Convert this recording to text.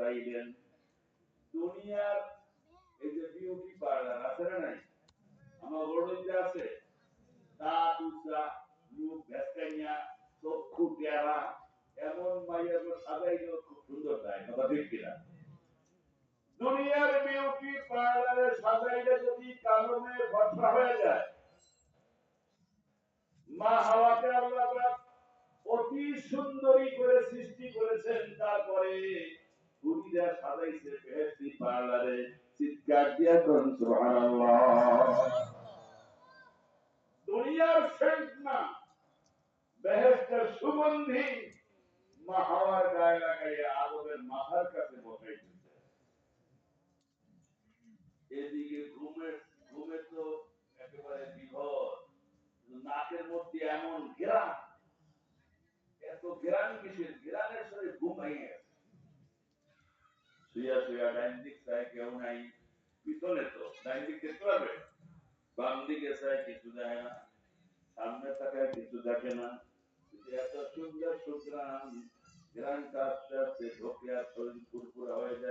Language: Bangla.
সাজাইলেন দুনিয়ার এই যে বিউটি পার্লার আছে না নাই? আমার আছে। চক্ষু পেয়ারা এমন মাইয়ার খুব সুন্দর কথা ঠিক কিনা? দুনিয়ার বিউটি পার্লারে সাজাইলে যদি মেয়ে ফর্সা হয়ে যায়, মা হাওয়াকে আল্লাহ অতি সুন্দরী করে সৃষ্টি করেছেন তারপরে এদিকে ঘুমের, ঘুমে তো একেবারে বিভর নাকের মধ্যে এমন ঘেরান, এত ঘেরান কিসের? ঘেরানের সাথে ঘুম ভেঙে গেছে শুয়া শুয়া ডাইন দিক চায় কেউ নাই, পিছনে তো ডাইন দিক দেখতে পারবে বাম দিকে চায় কিছু দেখে না, সামনে তাকায় কিছু দেখে না। এত সুন্দর সুগ্রাম গ্রামটা আস্তে আস্তে ঢোকে আর শরীর ফুরফুরা হয়ে যায়।